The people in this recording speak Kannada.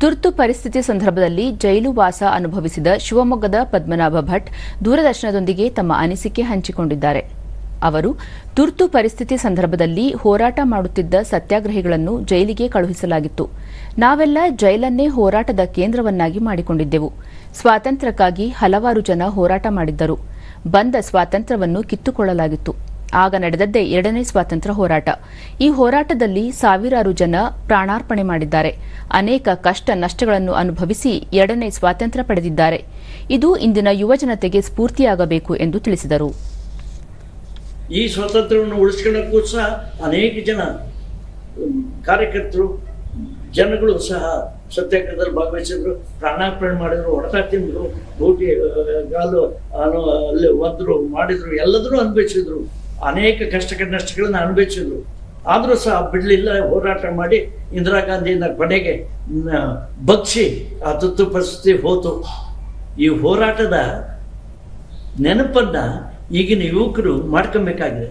ತುರ್ತು ಪರಿಸ್ಥಿತಿ ಸಂದರ್ಭದಲ್ಲಿ ಜೈಲು ವಾಸ ಅನುಭವಿಸಿದ ಶಿವಮೊಗ್ಗದ ಪದ್ಮನಾಭ ಭಟ್ ದೂರದರ್ಶನದೊಂದಿಗೆ ತಮ್ಮ ಅನಿಸಿಕೆ ಹಂಚಿಕೊಂಡಿದ್ದಾರೆ. ಅವರು, ತುರ್ತು ಪರಿಸ್ಥಿತಿ ಸಂದರ್ಭದಲ್ಲಿ ಹೋರಾಟ ಮಾಡುತ್ತಿದ್ದ ಸತ್ಯಾಗ್ರಹಿಗಳನ್ನು ಜೈಲಿಗೆ ಕಳುಹಿಸಲಾಗಿತ್ತು. ನಾವೆಲ್ಲ ಜೈಲನ್ನೇ ಹೋರಾಟದ ಕೇಂದ್ರವನ್ನಾಗಿ ಮಾಡಿಕೊಂಡಿದ್ದೆವು. ಸ್ವಾತಂತ್ರ್ಯಕ್ಕಾಗಿ ಹಲವಾರು ಜನ ಹೋರಾಟ ಮಾಡಿದ್ದರು. ಬಂದ ಸ್ವಾತಂತ್ರ್ಯವನ್ನು ಕಿತ್ತುಕೊಳ್ಳಲಾಗಿತ್ತು. ಆಗ ನಡೆದದ್ದೇ ಎರಡನೇ ಸ್ವಾತಂತ್ರ್ಯ ಹೋರಾಟ. ಈ ಹೋರಾಟದಲ್ಲಿ ಸಾವಿರಾರು ಜನ ಪ್ರಾಣಾರ್ಪಣೆ ಮಾಡಿದ್ದಾರೆ. ಅನೇಕ ಕಷ್ಟ ನಷ್ಟಗಳನ್ನು ಅನುಭವಿಸಿ ಎರಡನೇ ಸ್ವಾತಂತ್ರ್ಯ ಪಡೆದಿದ್ದಾರೆ. ಇದು ಇಂದಿನ ಯುವಜನತೆಗೆ ಸ್ಫೂರ್ತಿಯಾಗಬೇಕು ಎಂದು ತಿಳಿಸಿದರು. ಈ ಸ್ವಾತಂತ್ರ್ಯವನ್ನು ಉಳಿಸಿಕೊಳ್ಳಕ್ಕೂ ಸಹ ಅನೇಕ ಜನ ಕಾರ್ಯಕರ್ತರು, ಜನಗಳು ಸಹ ಸತ್ಯಾಗ್ರಹದಲ್ಲಿ ಭಾಗವಹಿಸಿದ್ರು, ಪ್ರಾಣಾರ್ಪಣೆ ಮಾಡಿದ್ರು ಹೊಡೆತ ತಿಂದ್ರು ಬೂಟಿ ಗಾಲು ಅಲ್ಲಿ ಒದ್ರು ಮಾಡಿದ್ರು, ಎಲ್ಲದನ್ನೂ ಅನುಭವಿಸಿದ್ರು. ಅನೇಕ ಕಷ್ಟ ನಷ್ಟಗಳನ್ನ ಅನುಭವಿಸಿದ್ರು. ಆದರೂ ಸಹ ಬಿಡಲಿಲ್ಲ, ಹೋರಾಟ ಮಾಡಿ ಇಂದಿರಾ ಗಾಂಧಿಯಿಂದ ಕೊನೆಗೆ ಬಗ್ಸಿ ಆ ತುತ್ತು ಪರಿಸ್ಥಿತಿ ಹೋತು. ಈ ಹೋರಾಟದ ನೆನಪನ್ನ ಈಗಿನ ಯುವಕರು ಮಾಡ್ಕೊಬೇಕಾಗಿದೆ.